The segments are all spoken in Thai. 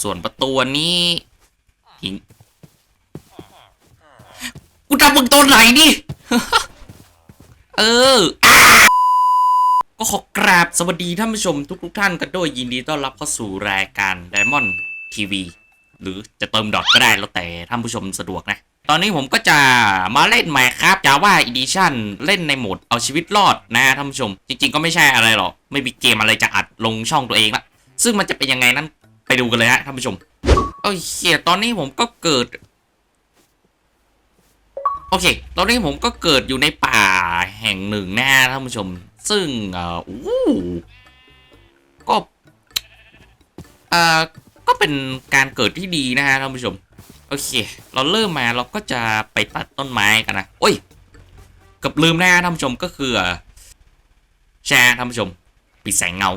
ส่วนประตูอันนี้หิงกูทำมึงตัวไหนดิเออก็ขอกราบสวัสดีท่านผู้ชมทุกๆท่านกันด้วยยินดีต้อนรับเข้าสู่รายการ Diamond TV หรือจะเติมดอทก็ได้แล้วแต่ท่านผู้ชมสะดวกนะ ตอนนี้ผมก็จะมาเล่นใหม่ครับ Java Edition เล่นในโหมดเอาชีวิตรอดนะท่านผู้ชม จริง ๆ ก็ไม่ใช่อะไรหรอก ไม่มีเกมอะไรจะอัดลงช่องตัวเองละซึ่งมันจะเป็นยังไงนั้น ไปดูกันเลยฮะท่านผู้ชมโอเคตอนนี้ผมก็เกิด โอเค ตอนนี้ผมก็เกิดอยู่ในป่าแห่งหนึ่งนะฮะท่านผู้ชม ซึ่งเอ่ออู้ก็เอ่อก็เป็นการเกิดที่ดีนะฮะท่านผู้ชม โอเค เราเริ่มมาเราก็จะไปตัดต้นไม้กันนะโอ้ยเกับลืมนะฮะท่านผู้ชมก็คือเอ่อแชร์ท่านผู้ชม ปิดแสงเงา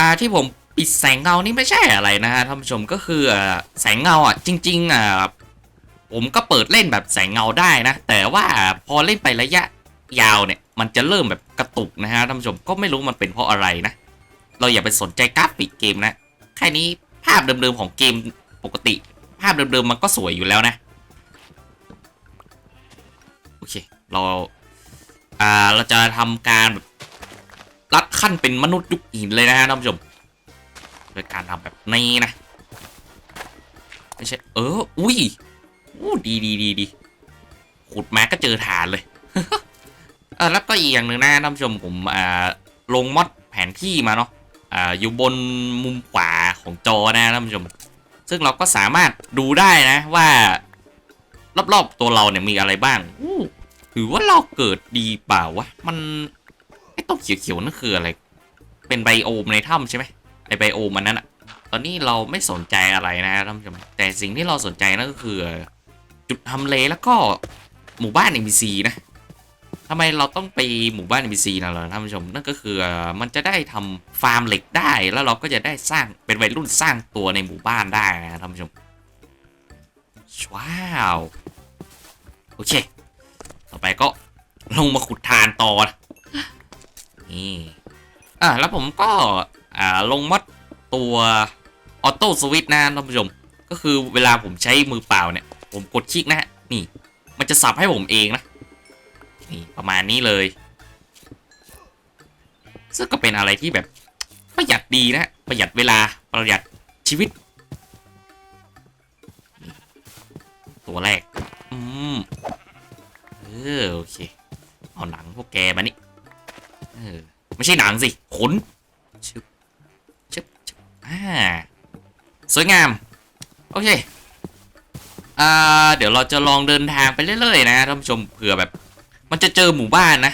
อ่าที่ผม ปิดแสงเงานี่ไม่ใช่อะไรนะฮะท่านผู้ชมก็คือแสงเงาอะจริงๆอะผมก็เปิดเล่นแบบแสงเงาได้นะ แต่ว่าพอเล่นไประยะยาวเนี่ย มันจะเริ่มแบบกระตุกนะฮะท่านผู้ชมก็ไม่รู้มันเป็นเพราะอะไรนะ เราอย่าไปสนใจกราฟิกเกมนะแค่นี้ภาพเดิมๆของเกมปกติ ภาพเดิมๆมันก็สวยอยู่แล้วนะโอเคเราอ่าเราจะทำการแบบรัดขั้นเป็นมนุษย์ยุคหินเลยนะฮะท่านผู้ชม ดยการทำแบบนี้นะไม่ใช่เออ อุ้ยอู้ดีดีดีดีขุดมาก็เจอฐานเลยเออแล้วก็อีกอย่างหนึ่งนะท่านผู้ชมผมอ่าลงมอดแผนที่มาเนาะอ่าอยู่บนมุมขวาของจอนะท่านผู้ชม ซึ่งเราก็สามารถดูได้นะว่า รอบๆตัวเราเนี่ยมีอะไรบ้างอู้ถือว่าเราเกิดดีเปล่าวะมันไอ้ต้นเขียวๆนั่นคืออะไร เป็นไบโอมในถ้ำใช่ไหม ไอไบโอมันนั้นอะตอนนี้เราไม่สนใจอะไรนะท่านผู้ชมแต่สิ่งที่เราสนใจนั่นก็คือ จุดทำเลแล้วก็หมู่บ้าน NPC นะทำไมเราต้องไปหมู่บ้าน NPC นะเหรอท่านผู้ชมนั่นก็คือมันจะได้ทำฟาร์มเหล็กได้แล้วเราก็จะได้สร้างเป็นวัยรุ่นสร้างตัวในหมู่บ้านได้นะท่านผู้ชมว้าวโอเค ต่อไปก็ลงมาขุดทานต่อนะนี่อะแล้วผมก็ อ่าลงมัดตัวออโต้สวิตช์นะท่านผู้ชม ก็คือเวลาผมใช้มือเปล่าเนี่ย ผมกดคลิกนะฮะนี่ มันจะสับให้ผมเองนะ นี่ประมาณนี้เลย ซึ่งก็เป็นอะไรที่แบบประหยัดดีนะ ประหยัดเวลาประหยัดชีวิต ตัวแรก อืมเออโอเค เอาหนังพวกแกมานี่เออไม่ใช่หนังสิ ขนชึบชึบชึบ อ่าสวยงาม โอเคอ่าเดี๋ยวเราจะลองเดินทางไปเรื่อยๆนะท่านผู้ชมเผื่อแบบ มันจะเจอหมู่บ้านนะ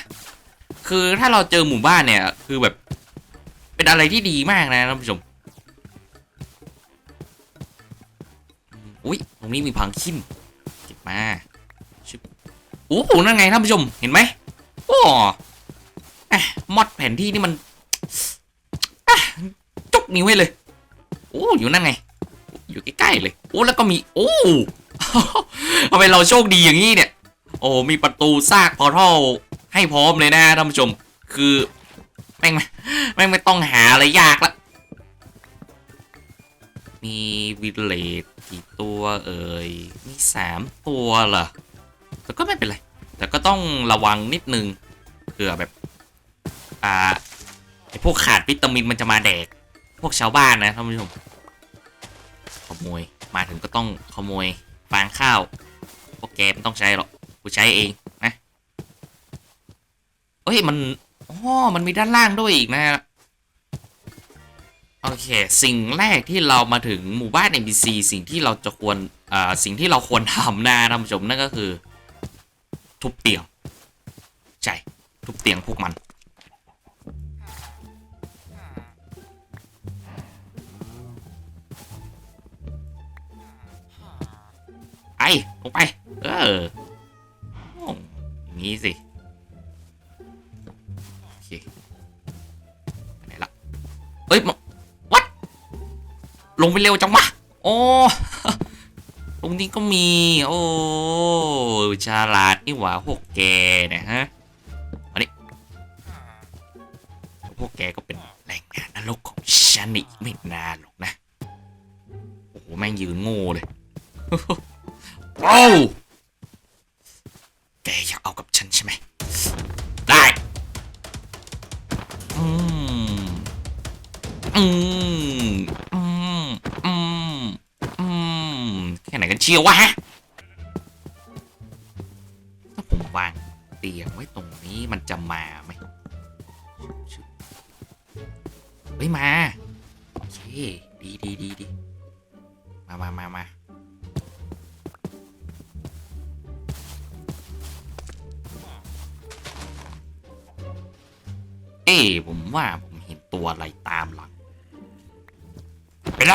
คือถ้าเราเจอหมู่บ้านเนี่ย คือแบบ เป็นอะไรที่ดีมากนะท่านผู้ชมอุ้ยตรงนี้มีพังคินเก็บมาชึบโอ้โหนั่นไงท่านผู้ชมเห็นไหมโอ้อมอดแผนที่นี่มันจุกนิ้วให้เลย โอ้อยู่นั่นไง อยู่ใกล้ๆเลย โอ้แล้วก็มี โอ้ทำไมเราโชคดีอย่างนี้เนี่ย โอ้มีประตูซากพอทัลให้พร้อมเลยนะท่านผู้ชม คือแม่งไม่แม่งไม่ต้องหาอะไรยากละมีวิลเลจกี่ตัวเอ่ย มีสามตัวเหรอ แต่ก็ไม่เป็นไร แต่ก็ต้องระวังนิดนึงเผื่อแบบ อ่าไอพวกขาดวิตามินมันจะมาแดก วกชาวบ้านนะท่านผู้ชมขโมยมาถึงก็ต้องขโมยฟางข้าวพวกแกไม่ต้องใช้หรอกกูใช้เองนะเอ้ยมันอ๋อมันมีด้านล่างด้วยอีกนะฮะโอเค สิ่งแรกที่เรามาถึงหมู่บ้าน NPC สิ่งที่เราจะควรอ่าสิ่งที่เราควรทำนะท่านผู้ชมนั่นก็คือ ทุบเตียงใช่ทุบเตียงพวกมัน ลงไป เอออย่างนี้สิ โอเคไหนละเอ้ยมาวัดลงไปเร็วจังวะโอ้ตรงนี้ก็มี โอ้ฉลาดนี่หว่าพวกแกเนี่ยฮะพวกแกก็เป็นแรงงานนรกของฉันอีกไม่นานหรอกนะ โอ้แม่งยืนโง่เลย โอ้แกอยากเอากับฉันใช่ไหม ได้ อืม อืม อืม อืม อืม แค่ไหนกันเชียววะฮะ ถ้าผมวางเตียงไว้ตรงนี้มันจะมาไหมเฮ้ยมา โอเค ดีดีดีดีมามามามา เอ้ผมว่าผมเห็นตัวอะไรตามหลังเป็นไร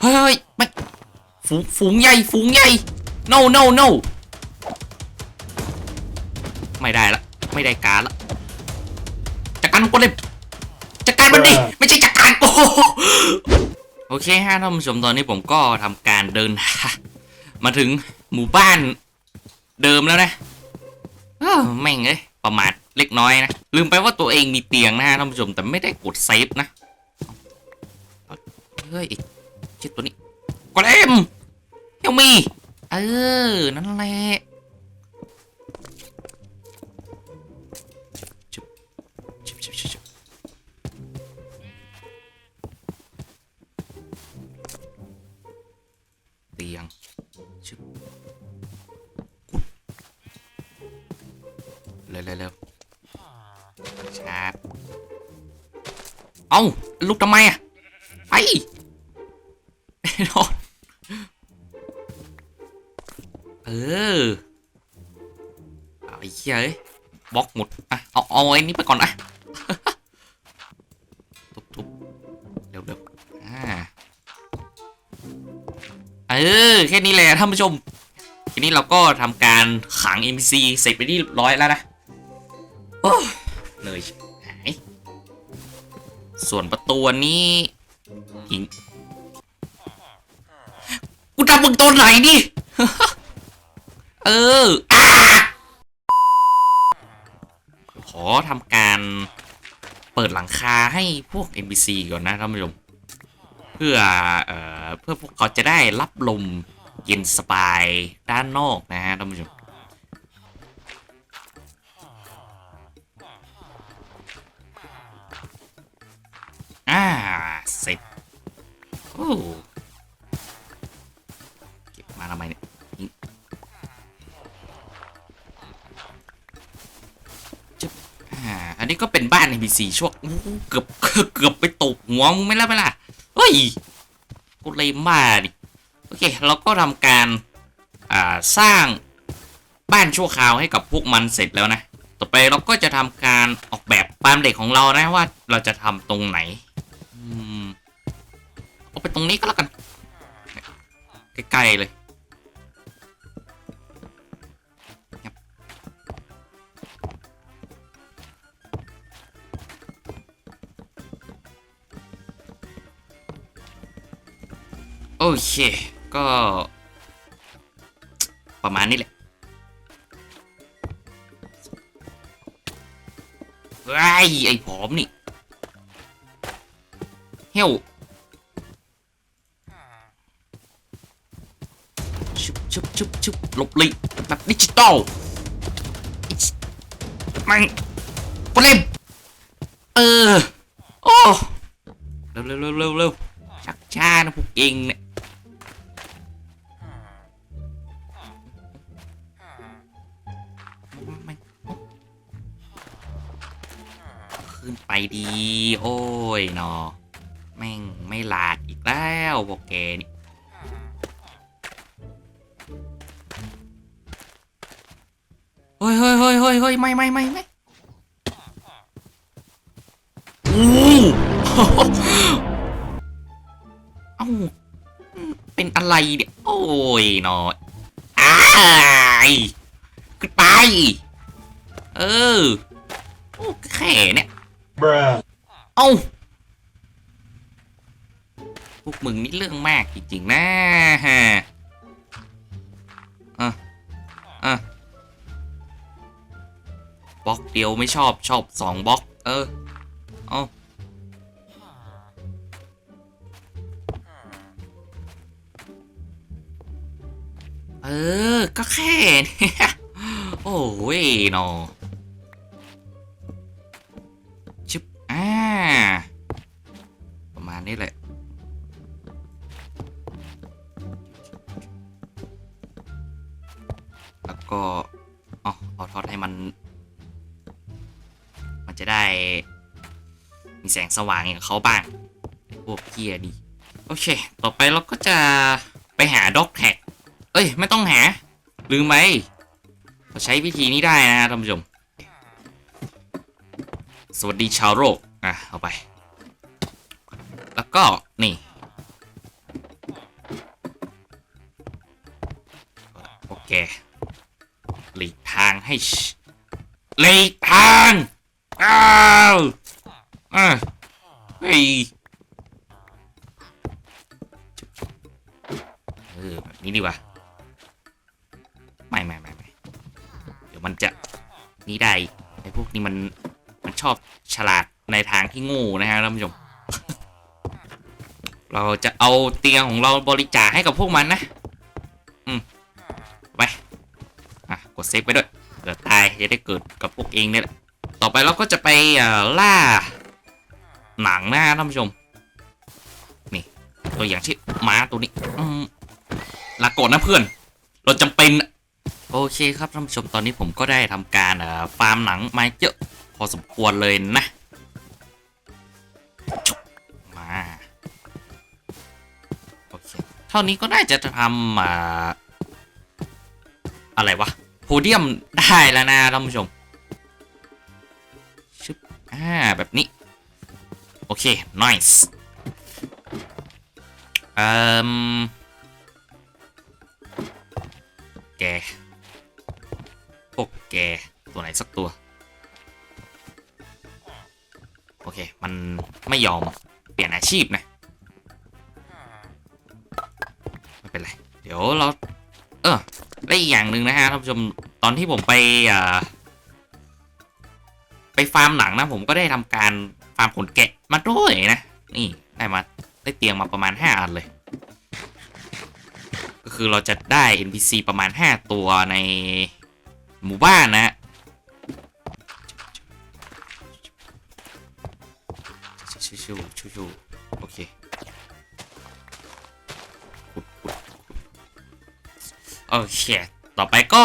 เฮ้ยเฮ้ยไม่ฝูงฝูงใหญ่ฝูงใหญ่ no no no ไม่ได้ละไม่ได้การละจัดการมันก็เลยจัดการมันดิไม่ใช่จัดการโอ้โหโอเคฮะท่านผู้ชมตอนนี้ผมก็ทำการเดิน มาถึงหมู่บ้านเดิมแล้วนะเอ้อแม่งเอ้ยประมาท เล็กน้อยนะ ลืมไปว่าตัวเองมีเตียงนะฮะท่านผู้ชมแต่ไม่ได้กดเซฟนะเฮ้ยเชิดตัวนี้กดเอ็มเฮลมีเออ นั่นแหละเตียงชุบเร็วเร็วเร็ว ชาร์จเอาลุกทำไมอะไปโดนเออเอาไอ้เหี้ยเอ้ยบล็อกหมดอะเอาเอาไอ้นี้ไปก่อนอะทุบทุบเร็วเร็วอ่าเออแค่นี้แหละท่านผู้ชมทีนี้เราก็ทำการขัง NPC เสร็จไปที่ร้อยแล้วนะโอ้ ส่วนประตูนี้หิงกูทำมึงตัวไหนดิเอออาขอทำการเปิดหลังคาให้พวก NPC ก่อนนะท่านผู้ชมเพื่อเอ่อเพื่อพวกเขาจะได้รับลมเย็นสบายด้านนอกนะฮะท่านผู้ชม สร็จโอ้เก็บมาทำไมเนี่ยจึ๊บอ่าอันนี้ก็เป็นบ้าน NPC ช่วงเกือบเกือบไปตกหัวมึงไม่แล้วไหมล่ะเฮ้ยกูเลยมาดิโอเค เราก็ทำการอ่าสร้างบ้านชั่วคราวให้กับพวกมันเสร็จแล้วนะ ต่อไปเราก็จะทำการออกแบบบ้านเด็กของเรานะว่าเราจะทำตรงไหน เอาไปตรงนี้ก็แล้วกัน ใกล้ๆเลยโอเค ก็ ประมาณนี้แหละไอ้ไอ้ผอมนี่ เฮ้ว ชุบชุบชุบหลบหลีกแบบดิจิตอลอิชแมันปรเลมเออ โอ้ เร็วเร็วเร็วเร็วเร็วชักช้านะพวกเองเนี่ยขึ้นไปดี โอ้ยนอแม่งไม่หลาดอีกแล้วพวกแกนี่ ฮ้ยเฮ้ยเฮ้ยเฮ้ยไม่ไม่ไม่ไม่อู้เอ้าเป็นอะไรเนี่ยโอ้ยหนอยอ้ายขึ้นไป เออโอ้แค่เนี่ย Bruh. เอ้าพวกมึงนี่เรื่องมากจริงๆนะฮะอะอะ บล็อกเดียวไม่ชอบชอบสองบล็อก เออ เอาเออ ก็แค่นี้โอ้ยนาะ งสว่างอย่างเขาบ้างไอ้พวกเกียดี โอเค ต่อไปเราก็จะไปหาด็อกแท็ก เอ้ย ไม่ต้องหา ลืมไหมเราใช้วิธีนี้ได้นะท่านผู้ชม สวัสดีชาวโลกอะ เอาไป แล้วก็นี่โอเคหลีกทางให้หลีกทางอ้าวอะ เฮ้ยเออแบบนี้ดีกว่าไม่ไม่ไม่ไม่เดี๋ยวมันจะนี่ได้ไอ้พวกนี้มันมันชอบฉลาดในทางที่โงูนะฮะท่านผู้ชม เราจะเอาเตียงของเราบริจาคให้กับพวกมันนะ อืมไปอะกดเซฟไปด้วยเดี๋ยวตายจะได้เกิดกับพวกเองเนี่ยแหละต่อไปเราก็จะไปล่า หนังนะท่านผู้ชม นี่ ตัวอย่างเช่นม้าตัวนี้อลาก่อนนะเพื่อน เราจำเป็น โอเคครับท่านผู้ชมตอนนี้ผมก็ได้ทำการฟาร์มหนังมาเยอะ พอสมควรเลยนะ มา โอเค เท่านี้ก็น่าจะทำอ่าอะไรวะโพเดียมได้แล้วนะท่านผู้ชมชึบอ่าแบบนี้ โอเค nice เอ่มแกพวกแก ตัวไหนสักตัว โอเค มันไม่ยอมเปลี่ยนอาชีพนะ ไม่เป็นไร เดี๋ยวเรา เออและอีกอย่างหนึ่งนะฮะท่านผู้ชม ตอนที่ผมไปอ่าไปฟาร์มหนังนะ ผมก็ได้ทำการฟาร์มขนแกะ มาด้วยนะ นี่ได้มาได้เตียงมาประมาณ 5 อันเลย ก็คือเราจะได้ NPC ประมาณ 5 ตัวในหมู่บ้านนะชิวชิวชิวชิวโอเคโอเค ต่อไปก็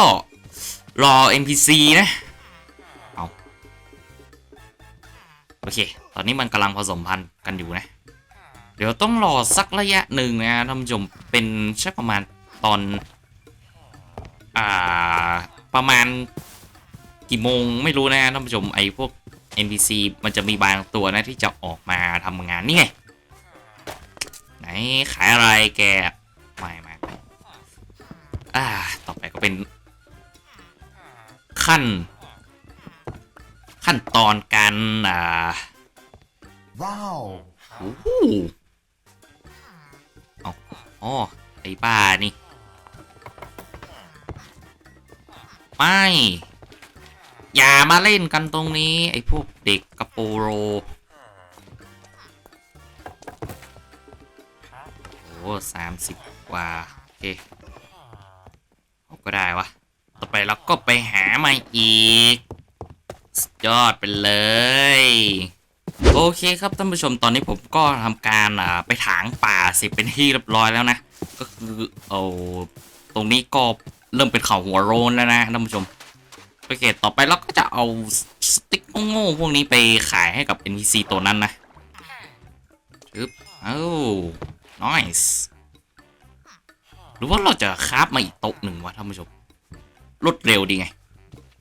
รอ NPC นะ เอา โอเค ตอนนี้มันกำลังผสมพันธุ์กันอยู่นะ เดี๋ยวต้องรอสักระยะหนึ่งนะท่านผู้ชมเป็นใช่ประมาณตอน อ่า ประมาณกี่โมงไม่รู้นะท่านผู้ชมไอ้พวก NPC มันจะมีบางตัวนะที่จะออกมาทำงานนี่ไงไหนขายอะไรแกไม่ไม่อ่าต่อไปก็เป็น ขั้น ขั้นตอนการอ่า Wow. โอ้โหเอาอ๋อไอ้บ้านี่ ไม่ อย่ามาเล่นกันตรงนี้ ไอ้พวกเด็กกระโปโรโอ้สามสิบกว่า โอเคเอาก็ได้วะ ต่อไปเราก็ไปหามาอีกสุดยอดไปเลย โอเคครับท่านผู้ชมตอนนี้ผมก็ทำการอ่าไปถางป่าเสร็จเป็นที่เรียบร้อยแล้วนะ ก็คือเอาตรงนี้ก็เริ่มเป็นเขาหัวโรนแล้วนะท่านผู้ชมโอเคต่อไปเราก็จะเอาสติ๊กโง่ๆพวกนี้ไปขายให้กับ NPC ตัวนั้นนะจึ๊บเอ้า nice หรือว่าเราจะคราฟมาอีกโต๊ะหนึ่งวะท่านผู้ชมรวดเร็วดีไง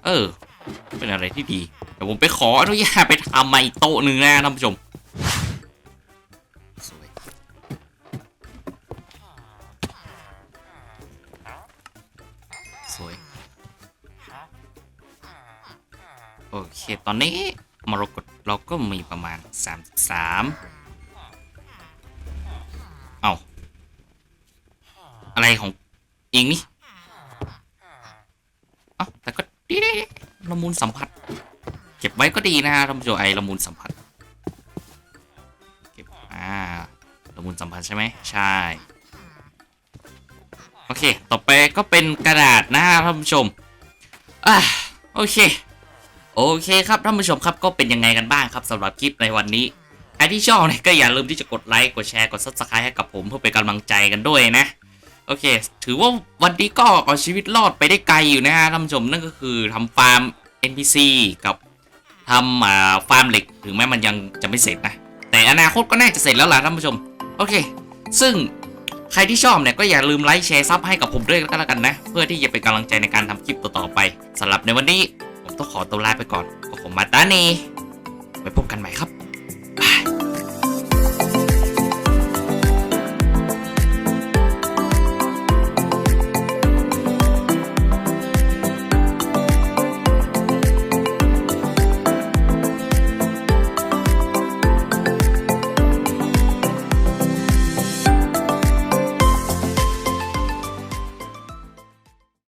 เออ เป็นอะไรที่ดีเดี๋ยวผมไปขออนุญาตไปทำมาอีกโต๊ะหนึ่งนะท่านผู้ชมสวยสวยโอเค ตอนนี้มรกตเราก็มีประมาณ 33 เอาอะไรของเองนี่ เอ้าแต่ก็ดีดี ลสัมผัส เก็บไว้ก็ดีนะฮะท่านผู้ชมไอ้ละมุนสัมผัสเก็บอ่าละมุนสัมผัสใช่ไหมใช่โอเค ต่อไปก็เป็นกระดาษนะฮะท่านผู้ชมอะโอเคโอเคครับท่านผู้ชมครับก็เป็นยังไงกันบ้างครับสำหรับคลิปในวันนี้ใครที่ชอบเนี่ยก็อย่าลืมที่จะกดไลค์กดแชร์กด subscribe ให้กับผมเพื่อเป็นกำลังใจกันด้วยนะโอเค ถือว่าวันนี้ก็เอาชีวิตรอดไปได้ไกลอยู่นะฮะท่านผู้ชมนั่นก็คือทำฟาร์ม NPC กับทำฟาร์มเหล็กถึงแม้มันยังจะไม่เสร็จนะ แต่อนาคตก็น่าจะเสร็จแล้วล่ะท่านผู้ชม โอเค ซึ่งใครที่ชอบเนี่ยก็อย่าลืมไลค์แชร์ซับให้กับผมด้วยก็แล้วกันนะ เพื่อที่จะเป็นกำลังใจในการทำคลิปต่อๆไปสำหรับในวันนี้ ผมต้องขอตัวลาไปก่อนก็ผมมาตานีไว้พบกันใหม่ครับ